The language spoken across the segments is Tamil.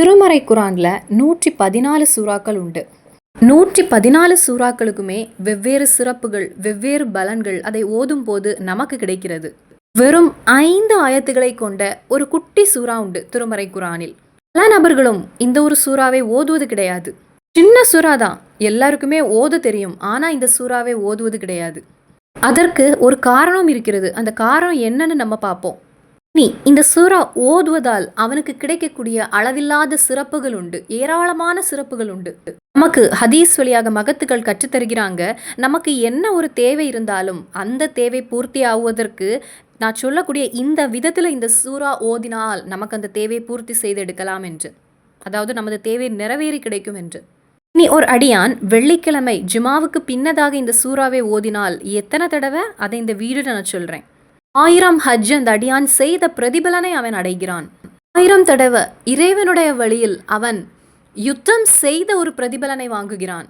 திருமறை குரானில் நூற்றி பதினாலு சூறாக்கள் உண்டு. நூற்றி பதினாலு சூறாக்களுக்குமே வெவ்வேறு சிறப்புகள் வெவ்வேறு பலன்கள் அதை ஓதும் போது நமக்கு கிடைக்கிறது. வெறும் ஐந்து ஆயத்துக்களை கொண்ட ஒரு குட்டி சூறா உண்டு திருமறை குரானில். பல நபர்களும் இந்த ஒரு சூறாவை ஓதுவது கிடையாது. சின்ன சூறா தான். எல்லாருக்குமே ஓத தெரியும். ஆனால் இந்த சூறாவை ஓதுவது கிடையாது. அதற்கு ஒரு காரணம் இருக்கிறது. அந்த காரணம் என்னன்னு நம்ம பார்ப்போம். நீ இந்த சூறா ஓதுவதால் அவனுக்கு கிடைக்கக்கூடிய அளவில்லாத சிறப்புகள் உண்டு ஏராளமான சிறப்புகள் உண்டு நமக்கு ஹதீஸ் வழியாக மகத்துக்கள் கற்றுத்தருகிறாங்க. நமக்கு என்ன ஒரு தேவை இருந்தாலும் அந்த தேவை பூர்த்தி ஆகுவதற்கு நான் சொல்லக்கூடிய இந்த விதத்தில் இந்த சூறா ஓதினால் நமக்கு அந்த தேவையை பூர்த்தி செய்து எடுக்கலாம் என்று. அதாவது நமது தேவை நிறைவேறி கிடைக்கும் என்று. நீ ஒரு அடியான் வெள்ளிக்கிழமை ஜுமாவுக்கு பின்னதாக இந்த சூறாவை ஓதினால் எத்தனை தடவை? அதை இந்த வீடியோல நான் சொல்கிறேன் ஆயிரம் ஹஜ் அந்த அடியான் செய்த பிரதிபலனை அவன் அடைகிறான். ஆயிரம் தடவை இறைவனுடைய வழியில் அவன் யுத்தம் செய்த ஒரு பிரதிபலனை வாங்குகிறான்.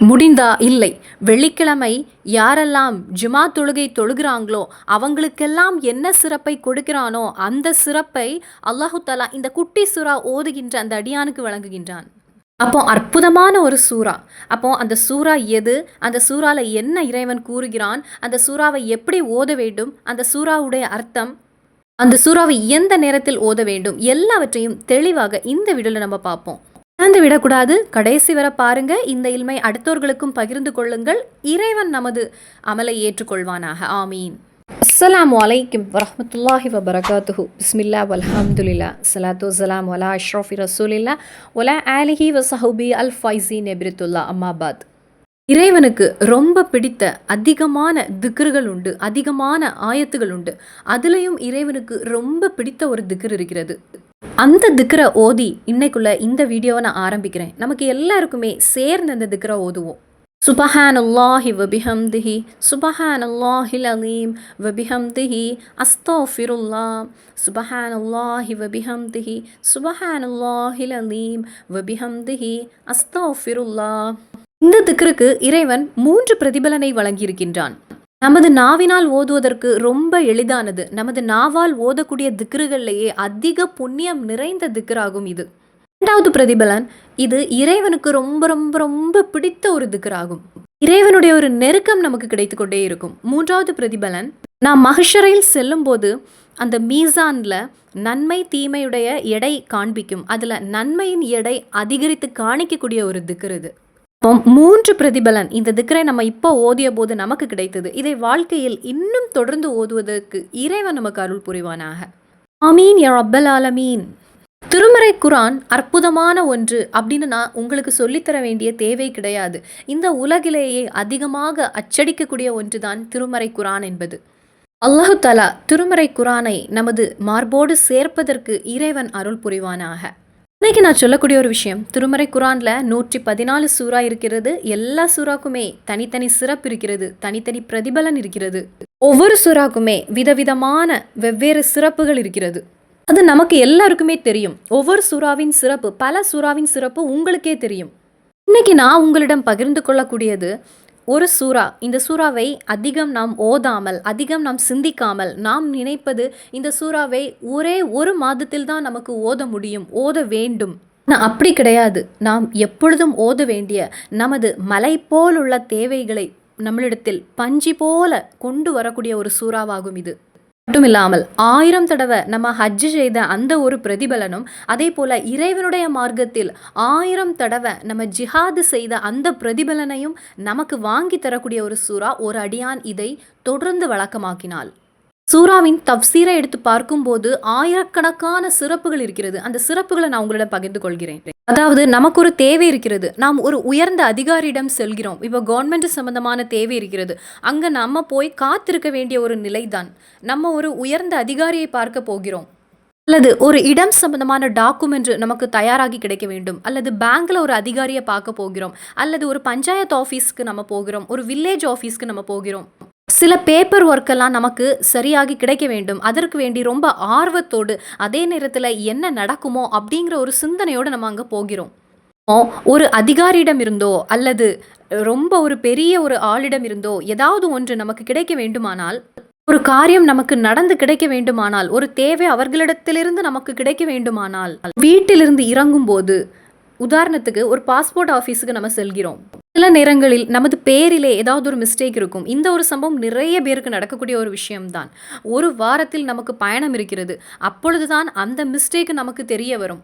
முடிந்தா இல்லை வெள்ளிக்கிழமை யாரெல்லாம் ஜுமா தொழுகை தொழுகிறாங்களோ அவங்களுக்கெல்லாம் என்ன சிறப்பை கொடுக்கிறானோ அந்த சிறப்பை அல்லாஹு தலா இந்த குட்டி சுறா ஓதுகின்ற அந்த அடியானுக்கு வழங்குகின்றான். அப்போ அற்புதமான ஒரு சூறா. அப்போ அந்த சூறா எது? அந்த சூறாவில் என்ன இறைவன் கூறுகிறான்? அந்த சூறாவை எப்படி ஓத வேண்டும்? அந்த சூறாவுடைய அர்த்தம்? அந்த சூறாவை எந்த நேரத்தில் ஓத வேண்டும்? எல்லாவற்றையும் தெளிவாக இந்த வீடியோவில் நம்ம பார்ப்போம். இழந்து விடக்கூடாது. கடைசி வர பாருங்க. இந்த இல்மை அடுத்தவர்களுக்கும் பகிர்ந்து கொள்ளுங்கள். இறைவன் நமது அமலை ஏற்றுக்கொள்வானாக. ஆமீன். அஸ்லாம் வலைக்கம் வரமத்துல்லாஹி வபரகாத்துஹு பிஸ்மில்லா வல்ஹம்துலில்லா சலாத்து சலாம் வலா அஷ்ரஃபி ரசூலில்லா ஒலா ஆலிஹி வசஹூபி அல் ஃபைசி நெபிரித்துல்லா அம்மாபாத் இறைவனுக்கு ரொம்ப பிடித்த அதிகமான திக்ருகள் உண்டு அதிகமான ஆயத்துகள் உண்டு. அதுலேயும் இறைவனுக்கு ரொம்ப பிடித்த ஒரு திக்ர் இருக்கிறது. அந்த திக்ரை ஓதி இன்னைக்குள்ள இந்த வீடியோவை நான் ஆரம்பிக்கிறேன். நமக்கு எல்லாருக்குமே சேர்ந்து அந்த திக்ரை ஓதுவோம். சுபஹான் அல்லாஹி வபிஹம்திஹி சுபஹான் அல்லாஹில் அலீம் வபிஹம் திஹி வபிஹம்திஹி அஸ்தோஃபிருல்லா சுபஹான் அல்லாஹி வபிஹம்திஹி சுபஹான் அல்லாஹில் அலீம் வபிஹம் வபிஹம்திஹி அஸ்தோஃபிருல்லா இந்த திக்ருக்கு இறைவன் மூன்று பிரதிபலனை வழங்கியிருக்கின்றான் நமது நாவினால் ஓதுவதற்கு ரொம்ப எளிதானது நமது நாவால் ஓதக்கூடிய திக்ருகள்லேயே அதிக புண்ணியம் நிறைந்த திக்ராகும் இது ரெண்டாவது பிரதிபலன் இது இறைவனுக்கு ரொம்ப ரொம்ப ரொம்ப பிடித்த ஒரு திக்கராகும் இறைவனுடைய ஒரு நெருக்கம் நமக்கு கிடைத்து கொண்டே இருக்கும். மூன்றாவது பிரதிபலன் நாம் மகிஷரையில் செல்லும்போது அந்த மீசானில் நன்மை தீமையுடைய எடை காண்பிக்கும். அதில் நன்மையின் எடை அதிகரித்து காணிக்கக்கூடிய ஒரு திக்ர் இது. மூன்று பிரதிபலன் இந்த திக்கரை நம்ம இப்போ ஓதிய போது நமக்கு கிடைத்தது. இதை வாழ்க்கையில் இன்னும் தொடர்ந்து ஓதுவதற்கு இறைவன் நமக்கு அருள் புரிவானாக. அமீன் யா அப்பல் ஆலமீன். திருமறை குரான் அற்புதமான ஒன்று அப்படின்னு நான் உங்களுக்கு சொல்லித்தர வேண்டிய தேவை கிடையாது. இந்த உலகிலேயே அதிகமாக அச்சடிக்கக்கூடிய ஒன்றுதான் திருமறை குரான் என்பது. அல்லாஹு தலா திருமறை குரானை நமது மார்போடு சேர்ப்பதற்கு இறைவன் அருள் புரிவானாக. இன்னைக்கு நான் சொல்லக்கூடிய ஒரு விஷயம் திருமறை குரானில் நூற்றி பதினாலு சூறா இருக்கிறது. எல்லா சூறாக்குமே தனித்தனி சிறப்பு இருக்கிறது தனித்தனி பிரதிபலன் இருக்கிறது. ஒவ்வொரு சூறாக்குமே விதவிதமான வெவ்வேறு சிறப்புகள் இருக்கிறது. அது நமக்கு எல்லாருக்குமே தெரியும். ஒவ்வொரு சூறாவின் சிறப்பு பல சூறாவின் சிறப்பு உங்களுக்கே தெரியும். இன்னைக்கு நான் உங்களிடம் பகிர்ந்து கொள்ளக்கூடியது ஒரு சூறா. இந்த சூறாவை அதிகம் நாம் ஓதாமல் அதிகம் நாம் சிந்திக்காமல் நாம் நினைப்பது இந்த சூறாவை ஒரே ஒரு மாதத்தில் தான் நமக்கு ஓத முடியும் ஓத வேண்டும். அப்படி கிடையாது. நாம் எப்பொழுதும் ஓத வேண்டிய நமது மலை போல் உள்ள தேவைகளை நம்மளிடத்தில் பஞ்சி போல கொண்டு வரக்கூடிய ஒரு சூறாவாகும் இது. மட்டும் இல்லாமல் ஆயிரம் தடவை நம்ம ஹஜ்ஜு செய்த அந்த ஒரு பிரதிபலனும் அதே போல இறைவனுடைய மார்க்கத்தில் ஆயிரம் தடவை நம்ம ஜிஹாது செய்த அந்த பிரதிபலனையும் நமக்கு வாங்கி தரக்கூடிய ஒரு சூறா ஒரு அடியான் இதை தொடர்ந்து வழக்கமாக்கினாள். சூறாவின் தப்சீரை எடுத்து பார்க்கும்போது ஆயிரக்கணக்கான சிறப்புகள் இருக்கிறது. அந்த சிறப்புகளை நான் உங்களிடம் பகிர்ந்து கொள்கிறேன். அதாவது நமக்கு ஒரு தேவை இருக்கிறது. நாம் ஒரு உயர்ந்த அதிகாரியிடம் செல்கிறோம். இப்போ கவர்மெண்ட் சம்பந்தமான தேவை இருக்கிறது. அங்கே நம்ம போய் காத்திருக்க வேண்டிய ஒரு நிலைதான். நம்ம ஒரு உயர்ந்த அதிகாரியை பார்க்க போகிறோம். அல்லது ஒரு இடம் சம்பந்தமான டாக்குமெண்ட் நமக்கு தயாராகி கிடைக்க வேண்டும். அல்லது பேங்க்ல ஒரு அதிகாரியை பார்க்க போகிறோம். அல்லது ஒரு பஞ்சாயத்து ஆஃபீஸ்க்கு நம்ம போகிறோம். ஒரு வில்லேஜ் ஆஃபீஸ்க்கு நம்ம போகிறோம். சில பேப்பர் ஒர்க்கெல்லாம் நமக்கு சரியாகி கிடைக்க வேண்டும். அதற்கு வேண்டி ரொம்ப ஆர்வத்தோடு அதே நேரத்தில் என்ன நடக்குமோ அப்படிங்கிற ஒரு சிந்தனையோடு நம்ம அங்கே போகிறோம். ஒரு அதிகாரியிடம் இருந்தோ அல்லது ரொம்ப ஒரு பெரிய ஒரு ஆளிடம் இருந்தோ ஏதாவது ஒன்று நமக்கு கிடைக்க வேண்டுமானால் ஒரு காரியம் நமக்கு நடந்து கிடைக்க வேண்டுமானால் ஒரு தேவை அவர்களிடத்திலிருந்து நமக்கு கிடைக்க வேண்டுமானால் வீட்டிலிருந்து இறங்கும் போது உதாரணத்துக்கு ஒரு பாஸ்போர்ட் ஆஃபீஸுக்கு நம்ம செல்கிறோம். சில நேரங்களில் நமது பேரிலே ஏதாவது ஒரு மிஸ்டேக் இருக்கும். இந்த ஒரு சம்பவம் நிறைய பேருக்கு நடக்கக்கூடிய ஒரு விஷயம்தான். ஒரு வாரத்தில் நமக்கு பயணம் இருக்கிறது. அப்பொழுதுதான் அந்த மிஸ்டேக் நமக்கு தெரிய வரும்.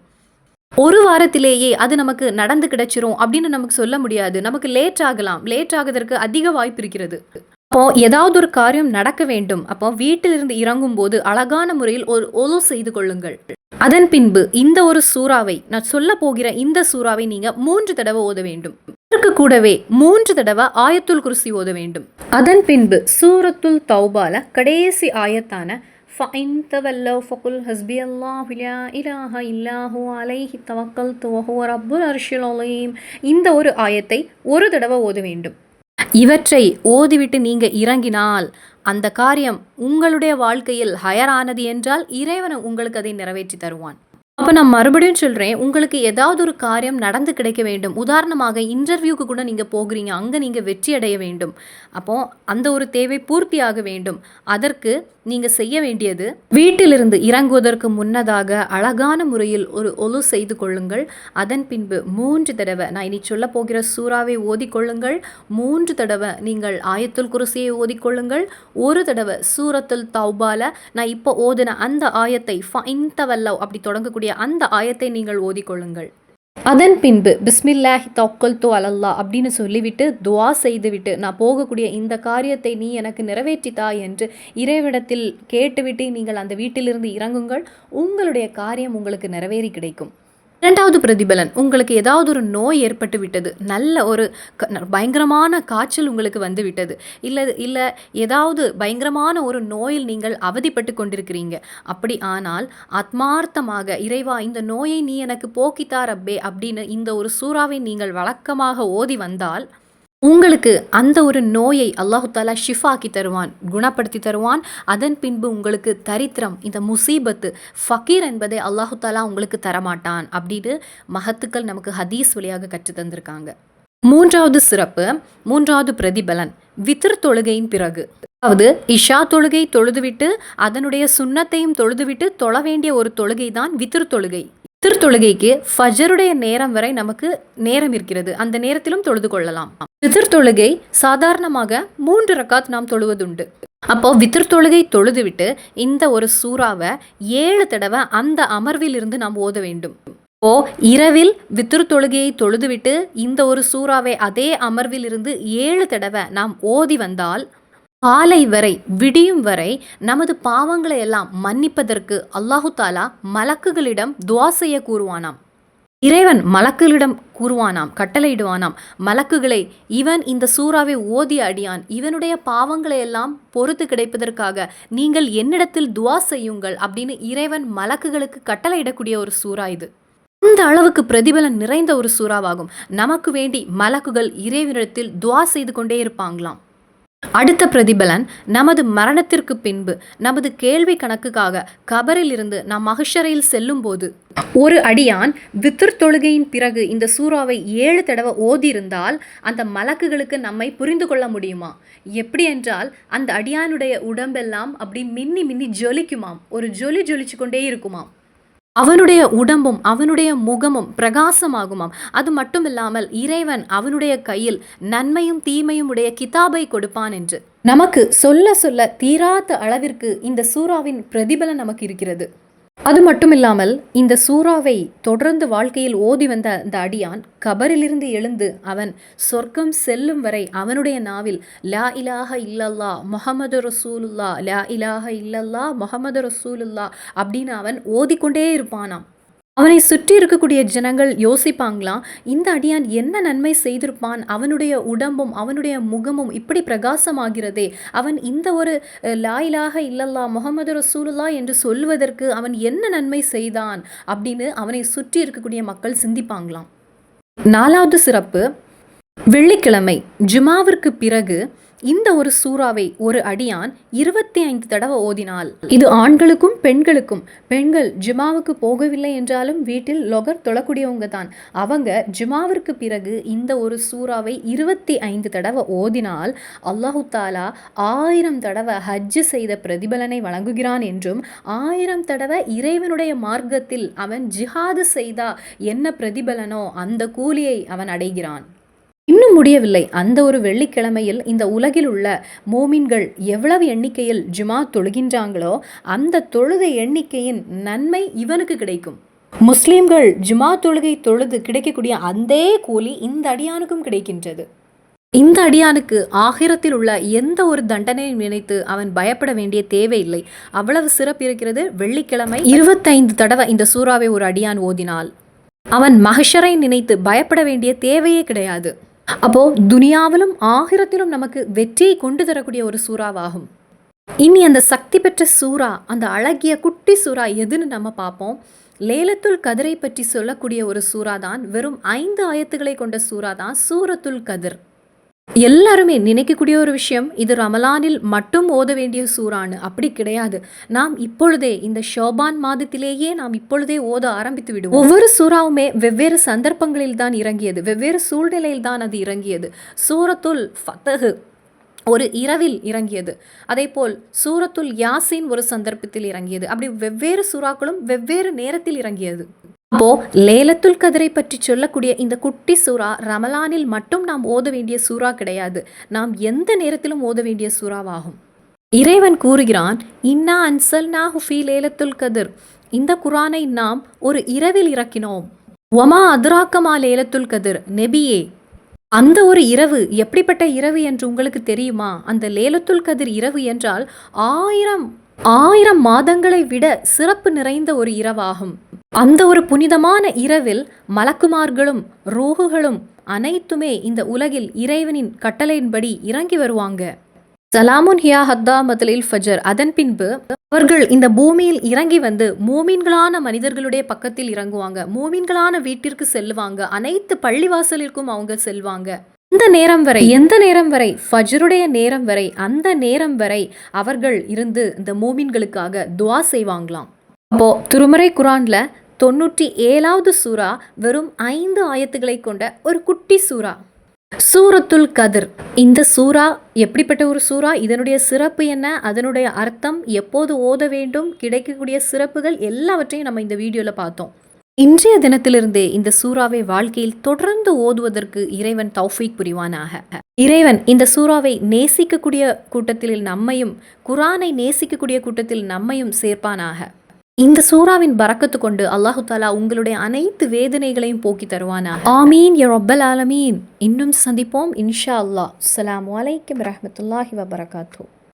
ஒரு வாரத்திலேயே அது நமக்கு நடந்து கிடைச்சிரும் அப்படின்னு நமக்கு சொல்ல முடியாது. நமக்கு லேட் ஆகலாம். லேட் ஆகுவதற்கு அதிக வாய்ப்பு இருக்கிறது. அப்போ ஏதாவது ஒரு காரியம் நடக்க வேண்டும். அப்போ வீட்டிலிருந்து இறங்கும் போது அழகான முறையில் ஒரு ஒலு செய்து கொள்ளுங்கள். அதன் பின்பு இந்த ஒரு சூறாவை நான் சொல்ல போகிற இந்த சூறாவை நீங்க மூன்று தடவை ஓத வேண்டும் இதற்கு கூடவே மூன்று தடவை ஆயத்துல் குருசி ஓத வேண்டும் அதன் பின்பு சூரத்துல் தௌபால கடைசி ஆயத்தான فإن تولوا فقل حسبي الله لا إله إلا هو عليه توكلت وهو رب العرش العظيم இந்த ஒரு ஆயத்தை ஒரு தடவை ஓத வேண்டும் இவற்றை ஓதிவிட்டு நீங்கள் இறங்கினால் அந்த காரியம் உங்களுடைய வாழ்க்கையில் ஹயரானது என்றால் இறைவன் உங்களுக்கு அதை நிறைவேற்றி தருவான். அப்போ நான் மறுபடியும் சொல்கிறேன் உங்களுக்கு ஏதாவது ஒரு காரியம் நடந்து கிடைக்க வேண்டும். உதாரணமாக இன்டர்வியூக்கு கூட நீங்கள் போகிறீங்க அங்கே நீங்கள் வெற்றி அடைய வேண்டும். அப்போது அந்த ஒரு தேவை பூர்த்தியாக வேண்டும். அதற்கு நீங்கள் செய்ய வேண்டியது வீட்டிலிருந்து இறங்குவதற்கு முன்னதாக அழகான முறையில் ஒரு ஒலு செய்து கொள்ளுங்கள். அதன் பின்பு மூன்று தடவை நான் இனி சொல்ல போகிற சூறாவை ஓதிக்கொள்ளுங்கள் மூன்று தடவை நீங்கள் ஆயத்துல் குருசியை ஓதிக்கொள்ளுங்கள் ஒரு தடவை சூரத்துல் தௌபால நான் இப்போ ஓதின அந்த ஆயத்தை ஃபைன்தவல்லவ் அப்படி தொடங்கக்கூடிய அந்த ஆயத்தை நீங்கள் ஓதிக்கொள்ளுங்கள் அதன் பின்பு பிஸ்மில்லாஹி தௌக்கல் தோ அலல்லா அப்படின்னு சொல்லிவிட்டு துவா செய்துவிட்டு நான் போகக்கூடிய இந்த காரியத்தை நீ எனக்கு நிறைவேற்றித்தா என்று இறைவிடத்தில் கேட்டுவிட்டு நீங்கள் அந்த வீட்டிலிருந்து இறங்குங்கள். உங்களுடைய காரியம் உங்களுக்கு நிறைவேறி கிடைக்கும். இரண்டாவது பிரதிபலன் உங்களுக்கு ஏதாவது ஒரு நோய் ஏற்பட்டு விட்டது. நல்ல ஒரு க பயங்கரமான காய்ச்சல் உங்களுக்கு வந்து விட்டது. இல்லை இல்லை ஏதாவது பயங்கரமான ஒரு நோயில் நீங்கள் அவதிப்பட்டு கொண்டிருக்கிறீங்க. அப்படி ஆனால் ஆத்மார்த்தமாக இறைவா இந்த நோயை நீ எனக்கு போக்கித்தார் அப்பே அப்படின்னு இந்த ஒரு சூறாவை நீங்கள் வழக்கமாக ஓதி வந்தால் உங்களுக்கு அந்த ஒரு நோயை அல்லாஹு தாலா ஷிஃபாக்கி தருவான் குணப்படுத்தி தருவான். அதன் பின்பு உங்களுக்கு தரித்திரம் இந்த முசீபத்து ஃபக்கீர் என்பதை அல்லாஹு தாலா உங்களுக்கு தரமாட்டான் அப்படின்னு மகத்துக்கள் நமக்கு ஹதீஸ் வழியாக கற்று தந்திருக்காங்க. மூன்றாவது சிறப்பு மூன்றாவது பிரதிபலன் வித்திர் தொழுகையின் பிறகு. அதாவது இஷா தொழுகை தொழுதுவிட்டு அதனுடைய சுண்ணத்தையும் தொழுதுவிட்டு தொழ வேண்டிய ஒரு தொழுகை தான் வித்திர் தொழுகை. திருத்தொழுகைக்கு ஃபஜருடைய நேரம் வரை நமக்கு நேரம் இருக்கிறது. அந்த நேரத்திலும் தொழுது கொள்ளலாம். வித்திர் தொழுகை சாதாரணமாக மூன்று ரக்காத் நாம் தொழுவதுண்டு. அப்போ வித்திர் தொழுகை தொழுதுவிட்டு இந்த ஒரு சூறாவை ஏழு தடவை அந்த அமர்வில் இருந்து நாம் ஓத வேண்டும். ஓ இரவில் வித்திரு தொழுகையை தொழுதுவிட்டு இந்த ஒரு சூறாவை அதே அமர்வில் இருந்து ஏழு தடவை நாம் ஓதி வந்தால் காலை வரை விடியும் வரை நமது பாவங்களை எல்லாம் மன்னிப்பதற்கு அல்லாஹு தாலா மலக்குகளிடம் துவா செய்ய கூறுவானாம். இறைவன் மலக்குகளிடம் கூறுவானாம் கட்டளையிடுவானாம். மலக்குகளை இவன் இந்த சூறாவை ஓதி அடியான் இவனுடைய பாவங்களை எல்லாம் பொறுத்து கிடைப்பதற்காக நீங்கள் என்னிடத்தில் துவா செய்யுங்கள் அப்படின்னு இறைவன் மலக்குகளுக்கு கட்டளையிடக்கூடிய ஒரு சூறா இது. இந்த அளவுக்கு பிரதிபலன் நிறைந்த ஒரு சூறாவாகும். நமக்கு வேண்டி மலக்குகள் இறைவனிடத்தில் துவா செய்து கொண்டே இருப்பாங்களாம். அடுத்த பிரதிபலன் நமது மரணத்திற்கு பின்பு நமது கேள்வி கணக்குக்காக கபரில் இருந்து நாம் மகிஷரையில் செல்லும் போது ஒரு அடியான் வித்திர் தொழுகையின் பிறகு இந்த சூறாவை ஏழு தடவை ஓதியிருந்தால் அந்த மலக்குகளுக்கு நம்மை புரிந்து கொள்ள முடியுமா? எப்படி என்றால் அந்த அடியானுடைய உடம்பெல்லாம் அப்படி மின்னி மின்னி ஜொலிக்குமாம். ஒரு ஜொலி ஜொலிச்சு கொண்டே இருக்குமாம். அவனுடைய உடம்பும் அவனுடைய முகமும் பிரகாசமாகுமாம். அது மட்டும் இல்லாமல் இறைவன் அவனுடைய கையில் நன்மையும் தீமையும் உடைய கிதாபை கொடுப்பான் என்று. நமக்கு சொல்ல சொல்ல தீராத அளவிற்கு இந்த சூறாவின் பிரதிபலன் நமக்கு இருக்கிறது. அது மட்டும் இல்லாமல் இந்த சூறாவை தொடர்ந்து வாழ்க்கையில் ஓதி வந்த அந்த அடியான் கபரிலிருந்து எழுந்து அவன் சொர்க்கம் செல்லும் வரை அவனுடைய நாவில் லா இலாஹ இல்லல்லா முகமது ரசூலுல்லா லா இலாஹ இல்லல்லா முகமது ரசூலுல்லா அப்படின்னு அவன் ஓதிக்கொண்டே இருப்பானாம். அவனை சுற்றி இருக்கக்கூடிய ஜனங்கள் யோசிப்பாங்களாம் இந்த அடியான் என்ன நன்மை செய்திருப்பான்? அவனுடைய உடம்பும் அவனுடைய முகமும் இப்படி பிரகாசமாகிறதே. அவன் இந்த ஒரு லாயிலாக இல்லல்லா முகமது ரசூலுல்லா என்று சொல்வதற்கு அவன் என்ன நன்மை செய்தான்? அப்படின்னு அவனை சுற்றி இருக்கக்கூடிய மக்கள் சிந்திப்பாங்களாம். நாலாவது சிறப்பு வெள்ளிக்கிழமை ஜுமாவிற்கு பிறகு இந்த ஒரு சூறாவை ஒரு அடியான் இருபத்தி ஐந்து தடவை ஓதினால் இது ஆண்களுக்கும் பெண்களுக்கும் பெண்கள் ஜுமாவுக்கு போகவில்லை என்றாலும் வீட்டில் லொகர் தொழக்கூடியவங்க தான். அவங்க ஜிமாவிற்கு பிறகு இந்த ஒரு சூறாவை இருபத்தி ஐந்து தடவை ஓதினால் அல்லாஹு தாலா ஆயிரம் தடவை ஹஜ்ஜு செய்த பிரதிபலனை வழங்குகிறான் என்றும் ஆயிரம் தடவை இறைவனுடைய மார்க்கத்தில் அவன் ஜிஹாது செய்தா என்ன பிரதிபலனோ அந்த கூலியை அவன் அடைகிறான். இன்னும் முடியவில்லை. அந்த ஒரு வெள்ளிக்கிழமையில் இந்த உலகில் உள்ள மோமின்கள் எவ்வளவு எண்ணிக்கையில் ஜுமா தொழுகின்றாங்களோ அந்த தொழுகை எண்ணிக்கையின் நன்மை இவனுக்கு கிடைக்கும். முஸ்லீம்கள் ஜுமா தொழுகை தொழுது கிடைக்கக்கூடிய அந்தே கூலி இந்த அடியானுக்கும் கிடைக்கின்றது. இந்த அடியானுக்கு ஆகிரத்தில் உள்ள எந்த ஒரு தண்டனையும் நினைத்து அவன் பயப்பட வேண்டிய தேவையில்லை அவ்வளவு சிறப்பு இருக்கிறது. வெள்ளிக்கிழமை இருபத்தைந்து தடவை இந்த சூறாவை ஒரு அடியான் ஓதினால் அவன் மகஷரை நினைத்து பயப்பட வேண்டிய தேவையே கிடையாது. அப்போ துனியாவிலும் ஆகிரத்திலும் நமக்கு வெற்றியை கொண்டு தரக்கூடிய ஒரு சூறாவாகும். இனி அந்த சக்தி பெற்ற சூறா அந்த அழகிய குட்டி சூறா எதுன்னு நம்ம பார்ப்போம். லேலத்துல் கதிரை பற்றி சொல்லக்கூடிய ஒரு சூறா தான் வெறும் ஐந்து ஆயத்துக்களை கொண்ட சூறா தான் சூரத்துல் கதிர். எல்லாருமே நினைக்கக்கூடிய ஒரு விஷயம் இது ரமலானில் மட்டும் ஓத வேண்டிய சூறானு அப்படி கிடையாது. நாம் இப்பொழுதே இந்த ஷோபான் மாதத்திலேயே நாம் இப்பொழுதே ஓத ஆரம்பித்து விடுவோம். ஒவ்வொரு சூறாவுமே வெவ்வேறு சந்தர்ப்பங்களில் தான் இறங்கியது. வெவ்வேறு சூழ்நிலையில் தான் அது இறங்கியது. சூரத்துல் ஃபத்தஹு ஒரு இரவில் இறங்கியது. அதே போல் சூரத்துல் யாசின் ஒரு சந்தர்ப்பத்தில் இறங்கியது. அப்படி வெவ்வேறு சூறாக்களும் வெவ்வேறு நேரத்தில் இறங்கியது. அப்போ லேலத்துல் கதிரை பற்றி சொல்லக்கூடிய இந்த குட்டி சூறா ரமலானில் மட்டும் நாம் ஓத வேண்டிய சூறா கிடையாது. நாம் எந்த நேரத்திலும் ஓத வேண்டிய சூறாவாகும். இறைவன் கூறுகிறான் இன்னா அன்சல்னா ஹுஃபி லேலத்துல் கதிர். இந்த குரானை நாம் ஒரு இரவில் இறக்கினோம். ஒமா அதுராக்கமா லேலத்துல் கதிர்? நெபியே அந்த ஒரு இரவு எப்படிப்பட்ட இரவு என்று உங்களுக்கு தெரியுமா? அந்த லேலத்துல் கதிர் இரவு என்றால் ஆயிரம் ஆயிரம் மாதங்களை விட சிறப்பு நிறைந்த ஒரு இரவாகும். அந்த ஒரு புனிதமான இரவில் மலக்குமார்களும் ரூகுகளும் அனைத்துமே இந்த உலகில் இறைவனின் கட்டளையின்படி இறங்கி வருவாங்க. சலாமுன் ஹியா ஹத்தா மதலில் ஃபஜர். அதன் பின்பு அவர்கள் இந்த பூமியில் இறங்கி வந்து மூமீன்களான மனிதர்களுடைய பக்கத்தில் இறங்குவாங்க. மூமீன்களான வீட்டிற்கு செல்லுவாங்க. அனைத்து பள்ளிவாசலிற்கும் அவங்க செல்வாங்க. இந்த நேரம் வரை எந்த நேரம் வரை ஃபஜருடைய நேரம் வரை அந்த நேரம் வரை அவர்கள் இருந்து இந்த மூமின்களுக்காக துவா செய்வாங்களாம். அப்போ திருமறை குரான்ல தொண்ணூற்றி ஏழாவது சூறா வெறும் ஐந்து ஆயத்துக்களை கொண்ட ஒரு குட்டி சூறா. சூரத்துல் கதிர். இந்த சூறா எப்படிப்பட்ட ஒரு சூறா? இதனுடைய சிறப்பு என்ன? அதனுடைய அர்த்தம் எப்போது ஓத வேண்டும்? கிடைக்கக்கூடிய சிறப்புகள் எல்லாவற்றையும் நம்ம இந்த வீடியோவில் பார்த்தோம். இன்றைய தினத்திலிருந்தே இந்த சூறாவை வாழ்க்கையில் தொடர்ந்து ஓதுவதற்கு இறைவன் தௌஃபீக் புரிவானாக. இறைவன் இந்த சூறாவை நேசிக்கக்கூடிய கூட்டத்தில் நம்மையும் குரானை நேசிக்கக்கூடிய கூட்டத்தில் நம்மையும் சேர்ப்பானாக. இந்த சூறாவின் பறக்கத்து கொண்டு அல்லாஹு தாலா உங்களுடைய அனைத்து வேதனைகளையும் போக்கி தருவானா ஆமீன் ய ரொப்பல் ஆலமீன். இன்னும் சந்திப்போம் இன்ஷா அல்லாஹ். அஸ்லாம் வலைக்கம் ரஹமத்துல்லாஹி வபரகாத்தூ